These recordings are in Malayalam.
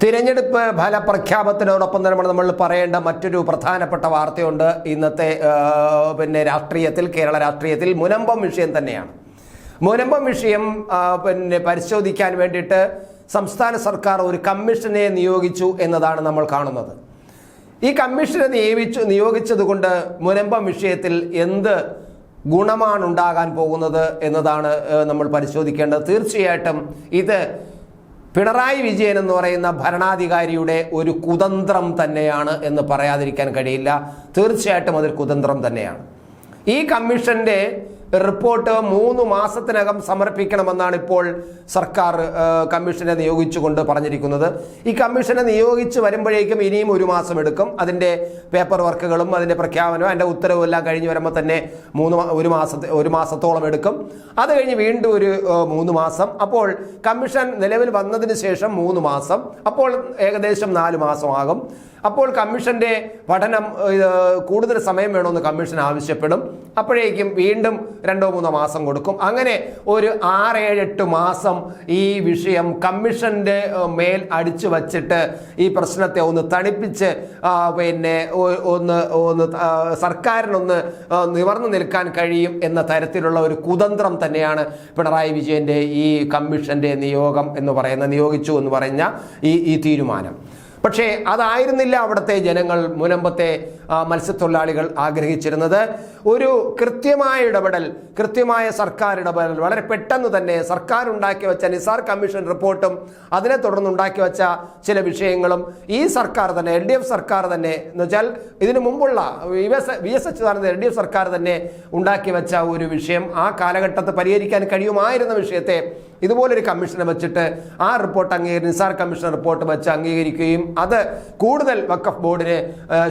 തിരഞ്ഞെടുപ്പ് ഫലപ്രഖ്യാപനത്തിനോടൊപ്പം തന്നെ നമ്മൾ പറയേണ്ട മറ്റൊരു പ്രധാനപ്പെട്ട വാർത്തയുണ്ട്. ഇന്നത്തെ പിന്നെ രാഷ്ട്രീയത്തിൽ കേരള രാഷ്ട്രീയത്തിൽ മുനമ്പം വിഷയം തന്നെയാണ്. മുനമ്പം വിഷയം പിന്നെ പരിശോധിക്കാൻ വേണ്ടിയിട്ട് സംസ്ഥാന സർക്കാർ ഒരു കമ്മീഷനെ നിയോഗിച്ചു എന്നതാണ് നമ്മൾ കാണുന്നത്. ഈ കമ്മീഷനെ നിയമിച്ചു നിയോഗിച്ചതുകൊണ്ട് മുനമ്പം വിഷയത്തിൽ എന്ത് ഗുണമാണ് ഉണ്ടാകാൻ പോകുന്നത് എന്നതാണ് നമ്മൾ പരിശോധിക്കേണ്ടത്. തീർച്ചയായിട്ടും ഇത് പിണറായി വിജയൻ എന്ന് പറയുന്ന ഭരണാധികാരിയുടെ ഒരു കുതന്ത്രം തന്നെയാണ് എന്ന് പറയാതിരിക്കാൻ കഴിയില്ല. തീർച്ചയായിട്ടും അതൊരു കുതന്ത്രം തന്നെയാണ്. ഈ കമ്മീഷന്റെ റിപ്പോർട്ട് മൂന്ന് മാസത്തിനകം സമർപ്പിക്കണമെന്നാണ് ഇപ്പോൾ സർക്കാർ കമ്മീഷനെ നിയോഗിച്ചുകൊണ്ട് പറഞ്ഞിരിക്കുന്നത്. ഈ കമ്മീഷനെ നിയോഗിച്ച് വരുമ്പോഴേക്കും ഇനിയും ഒരു മാസം എടുക്കും. അതിന്റെ പേപ്പർ വർക്കുകളും അതിന്റെ പ്രഖ്യാപനവും അതിന്റെ ഉത്തരവും എല്ലാം കഴിഞ്ഞ് വരുമ്പോൾ തന്നെ മൂന്ന് ഒരു മാസത്തെ ഒരു മാസത്തോളം എടുക്കും. അത് കഴിഞ്ഞ് വീണ്ടും ഒരു മൂന്ന് മാസം. അപ്പോൾ കമ്മീഷൻ നിലവിൽ വന്നതിന് ശേഷം മൂന്ന് മാസം. അപ്പോൾ ഏകദേശം നാല് മാസമാകും. അപ്പോൾ കമ്മീഷന്റെ പഠനം കൂടുതൽ സമയം വേണമെന്ന് കമ്മീഷൻ ആവശ്യപ്പെടും. അപ്പോഴേക്കും വീണ്ടും രണ്ടോ മൂന്നോ മാസം കൊടുക്കും. അങ്ങനെ ഒരു ആറ് ഏഴ് എട്ട് മാസം ഈ വിഷയം കമ്മീഷന്റെ മേൽ അടിച്ചു വച്ചിട്ട് ഈ പ്രശ്നത്തെ ഒന്ന് തണുപ്പിച്ച് പിന്നെ ഒന്ന് ഒന്ന് സർക്കാരിനൊന്ന് നിവർന്നു നിൽക്കാൻ കഴിയും എന്ന തരത്തിലുള്ള ഒരു കുതന്ത്രം തന്നെയാണ് പിണറായി വിജയന്റെ ഈ കമ്മീഷന്റെ നിയോഗം എന്ന് പറയുന്ന നിയോഗിച്ചു എന്ന് പറഞ്ഞ ഈ ഈ തീരുമാനം. പക്ഷേ അതായിരുന്നില്ല അവിടുത്തെ ജനങ്ങൾ മുനമ്പത്തെ മത്സ്യത്തൊഴിലാളികൾ ആഗ്രഹിച്ചിരുന്നത്. ഒരു കൃത്യമായ ഇടപെടൽ കൃത്യമായ സർക്കാർ ഇടപെടൽ വളരെ പെട്ടെന്ന് തന്നെ സർക്കാർ ഉണ്ടാക്കി വെച്ച നിസാർ കമ്മീഷൻ റിപ്പോർട്ടും അതിനെ തുടർന്ന് ഉണ്ടാക്കി വെച്ച ചില വിഷയങ്ങളും ഈ സർക്കാർ തന്നെ എൽ ഡി എഫ് സർക്കാർ തന്നെ എന്ന് വെച്ചാൽ ഇതിനു മുമ്പുള്ള V S Achuthananda L D F സർക്കാർ തന്നെ ഉണ്ടാക്കി വെച്ച ഒരു വിഷയം ആ കാലഘട്ടത്ത് പരിഹരിക്കാൻ കഴിയുമായിരുന്ന വിഷയത്തെ ഇതുപോലൊരു കമ്മീഷനെ വെച്ചിട്ട് ആ റിപ്പോർട്ട് അംഗീകരി നിസാർ കമ്മീഷൻ റിപ്പോർട്ട് വെച്ച് അംഗീകരിക്കുകയും അത് കൂടുതൽ വക്കഫ് ബോർഡിന്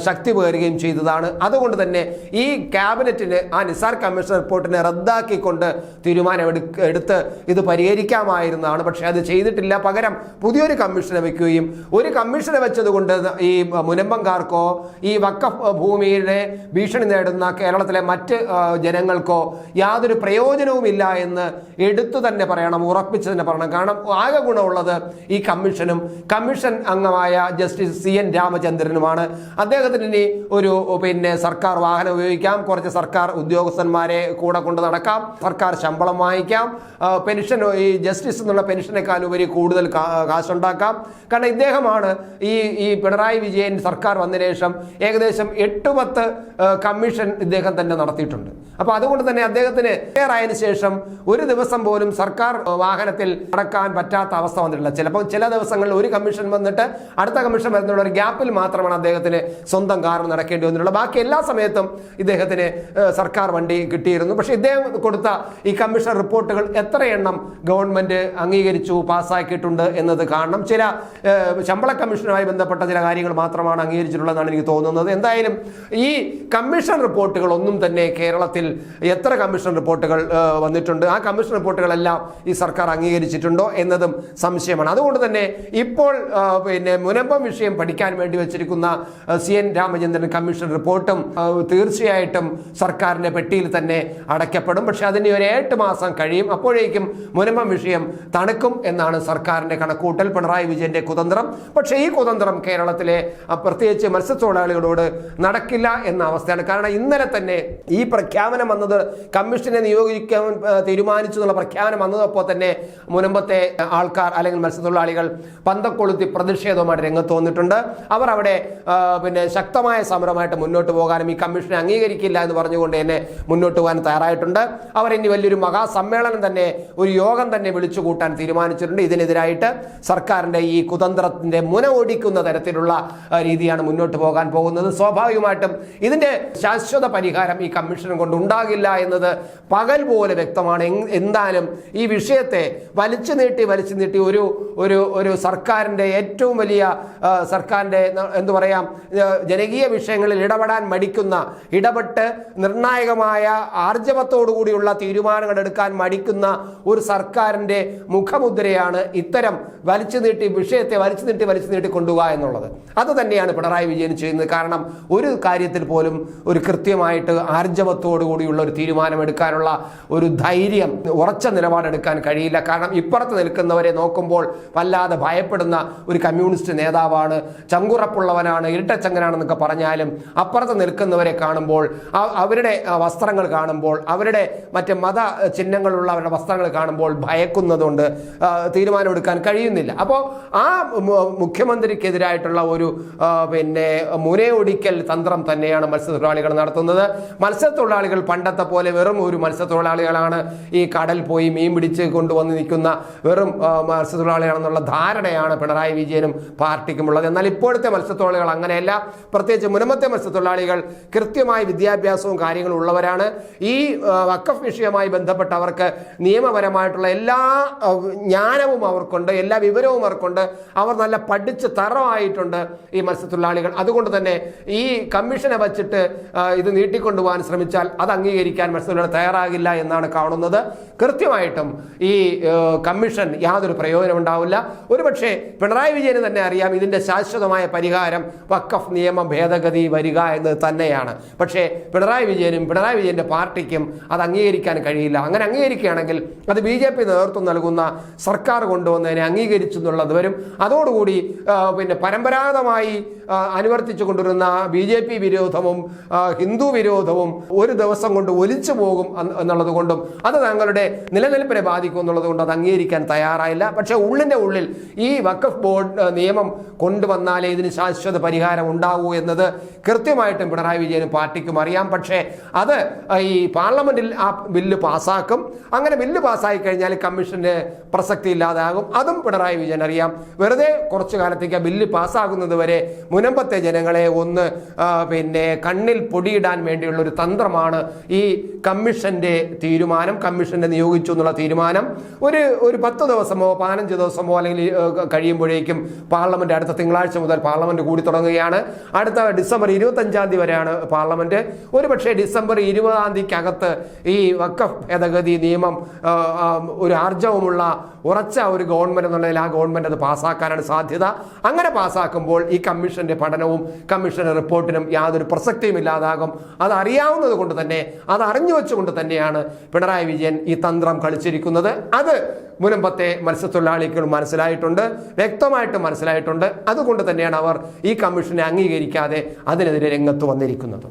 ശക്തി പകരുകയും ചെയ്തതാണ്. അതുകൊണ്ട് തന്നെ ഈ ക്യാബിനറ്റിന് ആ നിസാർ കമ്മീഷൻ റിപ്പോർട്ടിനെ റദ്ദാക്കിക്കൊണ്ട് തീരുമാനം എടുത്ത് ഇത് പരിഹരിക്കാമായിരുന്നതാണ്. പക്ഷേ അത് ചെയ്തിട്ടില്ല. പകരം പുതിയൊരു കമ്മീഷനെ വെക്കുകയും ഒരു കമ്മീഷനെ വെച്ചതുകൊണ്ട് ഈ മുനമ്പങ്കാർക്കോ ഈ വക്കഫ് ഭൂമിയുടെ ഭീഷണി നേടുന്ന കേരളത്തിലെ മറ്റ് ജനങ്ങൾക്കോ യാതൊരു പ്രയോജനവുമില്ല എന്ന് എടുത്തു തന്നെ പറയണം. ഉറപ്പിച്ച് തന്നെ പറയണം കാരണം ആകെ ഗുണമുള്ളത് ഈ കമ്മീഷനും കമ്മീഷൻ അംഗമായ ജസ്റ്റിസ് സി എൻ രാമചന്ദ്രനുമാണ്. അദ്ദേഹത്തിന് ഇനി ഒരു പിന്നെ സർക്കാർ വാഹനം ഉപയോഗിക്കാം കുറച്ച് സർക്കാർ ഉദ്യോഗസ്ഥന്മാരെ കൂടെ കൊണ്ട് നടക്കാം സർക്കാർ ശമ്പളം വാങ്ങിക്കാം പെൻഷൻ ഈ ജസ്റ്റിസ് എന്നുള്ള പെൻഷനേക്കാൾ ഉപരി കൂടുതൽ കാശുണ്ടാക്കാം. കാരണം ഇദ്ദേഹമാണ് ഈ ഈ പിണറായി വിജയൻ സർക്കാർ വന്നതിന് ശേഷം ഏകദേശം എട്ട് പത്ത് കമ്മീഷൻ ഇദ്ദേഹം തന്നെ നടത്തിയിട്ടുണ്ട്. അപ്പോൾ അതുകൊണ്ട് തന്നെ അദ്ദേഹത്തിന് ആയതിനു ശേഷം ഒരു ദിവസം പോലും സർക്കാർ വാഹനത്തിൽ നടക്കാൻ പറ്റാത്ത അവസ്ഥ വന്നിട്ടില്ല. ചിലപ്പോൾ ചില ദിവസങ്ങളിൽ ഒരു കമ്മീഷൻ വന്നിട്ട് അടുത്ത കമ്മീഷൻ വരുന്നുള്ള ഒരു ഗ്യാപ്പിൽ മാത്രമാണ് അദ്ദേഹത്തിന് സ്വന്തം കാർ നടക്കേണ്ടി വന്നിട്ടുള്ളത്. ബാക്കി എല്ലാ സമയത്തും ഇദ്ദേഹത്തിന് സർക്കാർ വണ്ടി കിട്ടിയിരുന്നു. പക്ഷേ ഇദ്ദേഹം കൊടുത്ത ഈ കമ്മീഷൻ റിപ്പോർട്ടുകൾ എത്ര എണ്ണം ഗവൺമെന്റ് അംഗീകരിച്ചു പാസ്സാക്കിയിട്ടുണ്ട് എന്നത് കാണണം. ചില ശമ്പള കമ്മീഷനുമായി ബന്ധപ്പെട്ട ചില കാര്യങ്ങൾ മാത്രമാണ് അംഗീകരിച്ചിട്ടുള്ളതെന്നാണ് എനിക്ക് തോന്നുന്നത്. എന്തായാലും ഈ കമ്മീഷൻ റിപ്പോർട്ടുകൾ ഒന്നും തന്നെ കേരളത്തിൽ എത്ര കമ്മീഷൻ റിപ്പോർട്ടുകൾ വന്നിട്ടുണ്ട്? ആ കമ്മീഷൻ റിപ്പോർട്ടുകളെല്ലാം ഈ സർക്കാർ അംഗീകരിച്ചിട്ടുണ്ടോ എന്നതും സംശയമാണ്. അതുകൊണ്ട് തന്നെ ഇപ്പോൾ പിന്നെ മുനമ്പം വിഷയം പഠിക്കാൻ വേണ്ടി വെച്ചിരിക്കുന്ന സി എൻ രാമചന്ദ്രൻ കമ്മീഷൻ റിപ്പോർട്ടും തീർച്ചയായിട്ടും സർക്കാരിന്റെ പെട്ടിയിൽ തന്നെ അടയ്ക്കപ്പെടും. പക്ഷേ അതിന് ഒരു എട്ട് മാസം കഴിയും. അപ്പോഴേക്കും മുനമ്പം വിഷയം തണുക്കും എന്നാണ് സർക്കാരിന്റെ കണക്കൂട്ടൽ. പിണറായി വിജയന്റെ കുതന്ത്രം. പക്ഷേ ഈ കുതന്ത്രം കേരളത്തിലെ പ്രത്യേകിച്ച് മത്സ്യത്തൊഴിലാളികളോട് നടക്കില്ല എന്ന അവസ്ഥയാണ്. കാരണം ഇന്നലെ തന്നെ ഈ പ്രഖ്യാപനം വന്നത് കമ്മീഷനെ നിയോഗിക്കാൻ തീരുമാനിച്ചു എന്നുള്ള പ്രഖ്യാപനം വന്നതപ്പോൾ തന്നെ മുനമ്പത്തെ ആൾക്കാർ അല്ലെങ്കിൽ മത്സ്യത്തൊഴിലാളികൾ പന്തക്കൊളുത്തി പ്രതിഷേധവുമായിട്ട് രംഗത്ത് വന്നിട്ടുണ്ട്. അവർ അവിടെ പിന്നെ ശക്തമായ സമരമായിട്ട് മുന്നോട്ട് പോകാനും ഈ കമ്മീഷനെ അംഗീകരിക്കില്ല എന്ന് പറഞ്ഞുകൊണ്ട് തന്നെ മുന്നോട്ട് പോകാൻ തയ്യാറായിട്ടുണ്ട്. അവർ ഇനി വലിയൊരു മഹാസമ്മേളനം തന്നെ ഒരു യോഗം തന്നെ വിളിച്ചു കൂട്ടാൻ തീരുമാനിച്ചിട്ടുണ്ട്. ഇതിനെതിരായിട്ട് സർക്കാരിന്റെ ഈ കുതന്ത്രത്തിന്റെ മുന ഓടിക്കുന്ന തരത്തിലുള്ള രീതിയാണ് മുന്നോട്ട് പോകാൻ പോകുന്നത്. സ്വാഭാവികമായിട്ടും ഇതിന്റെ ശാശ്വത പരിഹാരം ഈ കമ്മീഷനും കൊണ്ട് ഉണ്ടാകില്ല എന്നത് പകൽ പോലെ വ്യക്തമാണ്. എന്തായാലും ഈ വിഷയത്തെ വലിച്ചു നീട്ടി വലിച്ചു നീട്ടി ഒരു ഒരു ഒരു സർക്കാരിന്റെ ഏറ്റവും വലിയ സർക്കാരിന്റെ എന്തു പറയാം ജനകീയ വിഷയങ്ങളിൽ ഇടപെടാൻ മടിക്കുന്ന ഇടപെട്ട് നിർണായകമായ ആർജവത്തോടുകൂടിയുള്ള തീരുമാനങ്ങൾ എടുക്കാൻ മടിക്കുന്ന ഒരു സർക്കാരിന്റെ മുഖമുദ്രയാണ് ഇത്തരം വലിച്ചു നീട്ടി വിഷയത്തെ വലിച്ചു നീട്ടി വലിച്ചു നീട്ടി കൊണ്ടുപോകുക എന്നുള്ളത്. അത് തന്നെയാണ് പിണറായി വിജയൻ ചെയ്യുന്നത്. കാരണം ഒരു കാര്യത്തിൽ പോലും ഒരു കൃത്യമായിട്ട് ആർജവത്തോടു കൂടിയുള്ള ഒരു തീരുമാനമെടുക്കാനുള്ള ഒരു ധൈര്യം ഉറച്ച നിലപാടെടുക്കാൻ കഴിയും കഴിയില്ല കാരണം ഇപ്പുറത്ത് നിൽക്കുന്നവരെ നോക്കുമ്പോൾ വല്ലാതെ ഭയപ്പെടുന്ന ഒരു കമ്മ്യൂണിസ്റ്റ് നേതാവാണ് ചങ്കുറപ്പുള്ളവനാണ് ഇരട്ടച്ചങ്ങനാണെന്നൊക്കെ പറഞ്ഞാലും അപ്പുറത്ത് നിൽക്കുന്നവരെ കാണുമ്പോൾ അവരുടെ വസ്ത്രങ്ങൾ കാണുമ്പോൾ അവരുടെ മറ്റ് മത ചിഹ്നങ്ങളുള്ള അവരുടെ വസ്ത്രങ്ങൾ കാണുമ്പോൾ ഭയക്കുന്നതുകൊണ്ട് തീരുമാനമെടുക്കാൻ കഴിയുന്നില്ല. അപ്പോൾ ആ മുഖ്യമന്ത്രിക്കെതിരായിട്ടുള്ള ഒരു പിന്നെ മുനയൊടിക്കൽ തന്ത്രം തന്നെയാണ് മത്സ്യത്തൊഴിലാളികൾ നടത്തുന്നത്. മത്സ്യത്തൊഴിലാളികൾ പണ്ടത്തെ പോലെ വെറും ഒരു മത്സ്യത്തൊഴിലാളികളാണ് ഈ കടൽ പോയി മീൻ പിടിച്ച് കൊണ്ടുവന്ന് നിൽക്കുന്ന വെറും മത്സ്യത്തൊഴിലാളിയാണെന്നുള്ള ധാരണയാണ് പിണറായി വിജയനും പാർട്ടിക്കുമുള്ളത്. എന്നാൽ ഇപ്പോഴത്തെ മത്സ്യത്തൊഴിലാളികൾ അങ്ങനെയല്ല. പ്രത്യേകിച്ച് മുനമത്തെ മത്സ്യത്തൊഴിലാളികൾ കൃത്യമായ വിദ്യാഭ്യാസവും കാര്യങ്ങളും ഉള്ളവരാണ്. ഈ വക്കഫ് വിഷയവുമായി ബന്ധപ്പെട്ട് അവർക്ക് നിയമപരമായിട്ടുള്ള എല്ലാ ജ്ഞാനവും അവർക്കുണ്ട് എല്ലാ വിവരവും അവർക്കുണ്ട്. അവർ നല്ല പഠിച്ച് തറവായിട്ടുണ്ട് ഈ മത്സ്യത്തൊഴിലാളികൾ. അതുകൊണ്ട് തന്നെ ഈ കമ്മീഷനെ വച്ചിട്ട് ഇത് നീട്ടിക്കൊണ്ടുപോകാൻ ശ്രമിച്ചാൽ അത് അംഗീകരിക്കാൻ മത്സ്യത്തൊഴിലാളികൾ തയ്യാറാകില്ല എന്നാണ് കാണുന്നത്. കൃത്യമായിട്ടും ഈ കമ്മീഷൻ യാതൊരു പ്രയോജനം ഉണ്ടാവില്ല. ഒരുപക്ഷെ പിണറായി വിജയന് തന്നെ അറിയാം ഇതിന്റെ ശാശ്വതമായ പരിഹാരം വക്കഫ് നിയമ ഭേദഗതി വരിക എന്ന് തന്നെയാണ്. പക്ഷേ പിണറായി വിജയനും പിണറായി വിജയന്റെ പാർട്ടിക്കും അത് അംഗീകരിക്കാൻ കഴിയില്ല. അങ്ങനെ അംഗീകരിക്കുകയാണെങ്കിൽ അത് ബി ജെ പി നേതൃത്വം നൽകുന്ന സർക്കാർ കൊണ്ടുവന്നതിനെ അംഗീകരിച്ചു എന്നുള്ളത് വരും. അതോടുകൂടി പിന്നെ പരമ്പരാഗതമായി അനുവർത്തിച്ചു കൊണ്ടിരുന്ന ബി ജെ പി വിരോധവും ഹിന്ദു വിരോധവും ഒരു ദിവസം കൊണ്ട് ഒലിച്ചു പോകും എന്ന് എന്നുള്ളത് കൊണ്ടും അത് താങ്കളുടെ നിലനിൽപ്പിനെ ബാധിക്കും എന്നുള്ളത് കൊണ്ട് അത് അംഗീകരിക്കാൻ തയ്യാറായില്ല. പക്ഷേ ഉള്ളിന്റെ ഉള്ളിൽ ഈ വഖഫ് ബോർഡ് നിയമം കൊണ്ടുവന്നാലേ ഇതിന് ശാശ്വത പരിഹാരം ഉണ്ടാവൂ എന്നത് കൃത്യമായിട്ടും പിണറായി വിജയനും പാർട്ടിക്കും അറിയാം. പക്ഷേ അത് ഈ പാർലമെന്റിൽ ആ ബില്ല് പാസ്സാക്കും. അങ്ങനെ ബില്ല് പാസ്സായി കഴിഞ്ഞാൽ കമ്മീഷന് പ്രസക്തി ഇല്ലാതാകും. അതും പിണറായി വിജയൻ അറിയാം. വെറുതെ കുറച്ചു കാലത്തേക്ക് ആ ബില്ല് പാസ്സാകുന്നത് വരെ മുനമ്പത്തെ ജനങ്ങളെ ഒന്ന് പിന്നെ കണ്ണിൽ പൊടിയിടാൻ വേണ്ടിയുള്ള ഒരു തന്ത്രമാണ് ഈ കമ്മീഷന്റെ തീരുമാനം. കമ്മീഷനെ നിയോഗിച്ചു എന്നുള്ള തീരുമാനം. ഒരു ഒരു പത്ത് ദിവസമോ പതിനഞ്ച് ദിവസമോ അല്ലെങ്കിൽ കഴിയുമ്പോഴേക്കും പാർലമെന്റ് അടുത്ത തിങ്കളാഴ്ച മുതൽ പാർലമെന്റ് കൂടി തുടങ്ങുകയാണ്. അടുത്ത ഡിസംബർ ഇരുപത്തഞ്ചാം തീയതി വരെയാണ് പാർലമെന്റ് ഒരു പക്ഷേ ഡിസംബർ ഇരുപതാം തീയതിക്കകത്ത് ഈ വക്കഫ് ഭേദഗതി നിയമം ഒരു ആർജവമുള്ള ഉറച്ച ഒരു ഗവൺമെന്റ് എന്നുള്ളതിൽ ആ ഗവൺമെന്റ് അത് പാസ്സാക്കാനാണ് സാധ്യത. അങ്ങനെ പാസ്സാക്കുമ്പോൾ ഈ കമ്മീഷന്റെ പഠനവും കമ്മീഷന്റെ റിപ്പോർട്ടിനും യാതൊരു പ്രസക്തിയും ഇല്ലാതാകും. അത് അറിയാവുന്നത് കൊണ്ട് തന്നെ അത് അറിഞ്ഞു വെച്ചുകൊണ്ട് തന്നെയാണ് പിണറായി വിജയൻ ഈ തന്ത്രം കളിച്ചിരിക്കുന്നത്. അത് മുനമ്പത്തെ മത്സ്യത്തൊഴിലാളികൾ മനസ്സിലായിട്ടുണ്ട് വ്യക്തമായിട്ട് മനസ്സിലായിട്ടുണ്ട്. അതുകൊണ്ട് തന്നെയാണ് അവർ ഈ കമ്മീഷനെ അംഗീകരിക്കാതെ അതിനെതിരെ രംഗത്ത് വന്നിരിക്കുന്നത്.